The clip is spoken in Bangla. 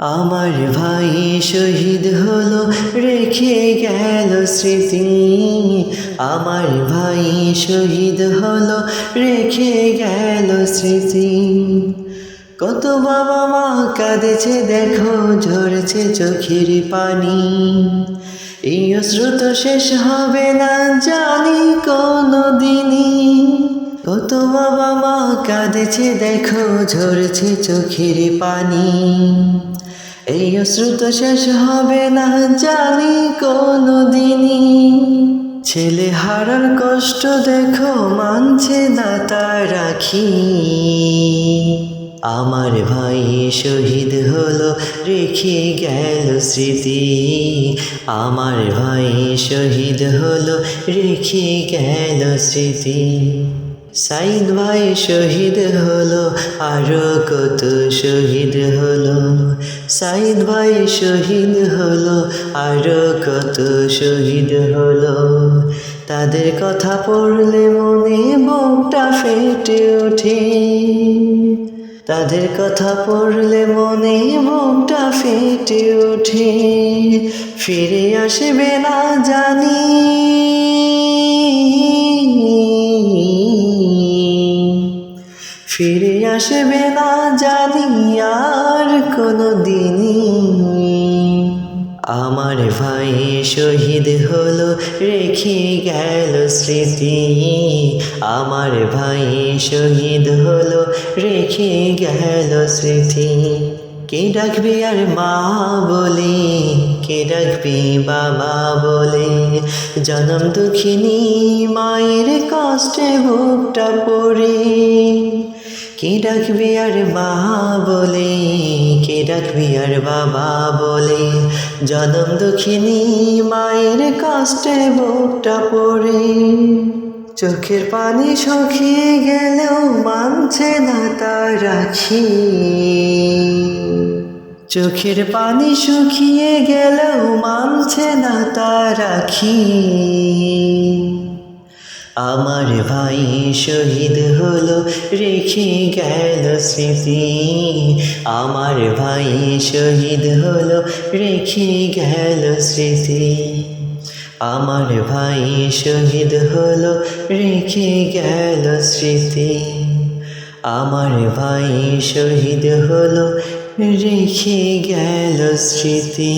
আমার ভাই শহীদ হলো, রেখে গেল স্মৃতি। আমার ভাই শহীদ হলো, রেখে গেল স্মৃতি। কত বাবা মা কাঁদেছে, দেখো ঝরছে চোখের পানি। এই অশ্রুত শেষ হবে না, জানি কোনো দিনই কত বাবা মা কাঁদেছে, দেখো ঝরছে চোখের পানি। এই অশ্রুত শেষ হবে না, জানি কোনো দিনই ছেলে হারার কষ্ট দেখো, মানছে না তা রাখি। আমার ভাই শহীদ হলো, রেখে গেল স্মৃতি। আমার ভাই শহীদ হলো, রেখে গেল স্মৃতি। সাইদ ভাই শহীদ হলো, আরও কত শহীদ হলো। সাইদ ভাই শহীদ হলো, আরও কত শহীদ হলো। তাদের কথা পড়লে মনে বুকটা ফেটে ওঠে। তাদের কথা পড়লে মনে মুখটা ফেটে ওঠে। ফিরে আসবে না জানি। ফিরে আসবে না জানি আর কোনো দিনই আমার ভাই শহীদ হলো, রেখে গেল স্মৃতি। আমার ভাই শহীদ হলো, রেখে গেল স্মৃতি। কে ডাকবি আর মা বলে, কে ডাকবি বাবা বলে? জনম দুঃখিনী, মায়ের কষ্টে বুকটা পড়ে। কে ডাকবি আর মা বলে? কে ডাকবি আর বাবা বলে? জনম দুঃখিনী, মায়ের কষ্টে বুকটা পড়ে। চোখের পানি শুকিয়ে গেলেও মানছে না তা রাখি। চোখের পানি শুকিয়ে গেলেও মানছে না তা রাখি। আমার ভাই শহীদ হলো, রেখে গেল স্মৃতি। আমার ভাই শহীদ হলো, রেখে গেল স্মৃতি। আমার ভাই শহীদ হলো, রেখে গেল স্মৃতি। আমার ভাই শহীদ হলো, রেখে গেল স্মৃতি।